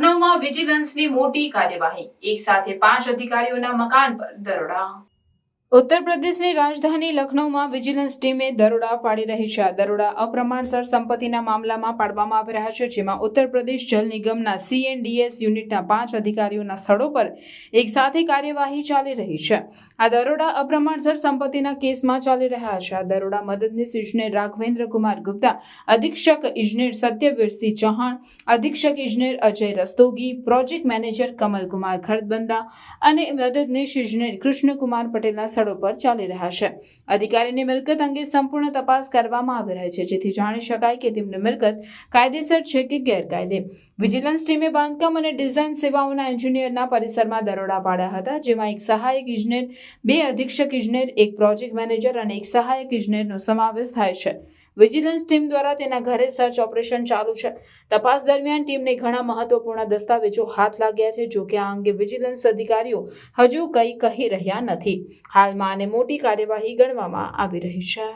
લખનૌમાં વિજિલન્સની મોટી કાર્યવાહી. એક સાથે પાંચ અધિકારીઓના મકાન પર દરોડા. ઉત્તર પ્રદેશની રાજધાની લખનૌમાં વિજિલન્સ ટીમે દરોડા પાડી રહી છે. આ દરોડા અપ્રમાણસર સંપત્તિના મામલામાં પાડવામાં આવી રહ્યા છે, જેમાં ઉત્તર પ્રદેશ જલ નિગમના સીએનડીએસ યુનિટના પાંચ અધિકારીઓના સ્થળો પર એક સાથે કાર્યવાહી ચાલી રહી છે. આ દરોડા અપ્રમાણસર સંપત્તિના કેસમાં ચાલી રહ્યા છે. આ દરોડા મદદનીશ ઇજનેર રાઘવેન્દ્ર કુમાર ગુપ્તા, અધિક્ષક ઇજનેર સત્યવીરસિંહ ચૌહાણ, અધિક્ષક ઇજનેર અજય રસ્તોગી, પ્રોજેક્ટ મેનેજર કમલકુમાર ખરદબંદા અને મદદનીશ ઇજનેર કૃષ્ણકુમાર પટેલના સ્થળો પર ચાલી રહ્યા છે. અધિકારીની મિલકત અંગે સંપૂર્ણ તપાસ કરવામાં આવી રહી છે, જેથી જાણી શકાય કે તેમની મિલકત કાયદેસર છે કે ગેરકાયદે. વિજિલન્સ ટીમે બાંધકામ અને ડિઝાઇન સેવાઓના એન્જિનિયરના પરિસરમાં દરોડા પાડ્યા હતા, જેમાં એક સહાયક ઇજનેર, બે અધિક્ષક ઇજનેર, એક પ્રોજેક્ટ મેનેજર અને એક સહાયક ઇજનેરનો સમાવેશ થાય છે. વિજિલન્સ ટીમ દ્વારા તેના ઘરે સર્ચ ઓપરેશન ચાલુ છે. તપાસ દરમિયાન ટીમને ઘણા મહત્વપૂર્ણ દસ્તાવેજો હાથ લાગ્યા છે, જો કે આ અંગે વિજિલન્સ અધિકારીઓ હજુ કંઈ કહી રહ્યા નથી. હાલમાં આને મોટી કાર્યવાહી ગણવામાં આવી રહી છે.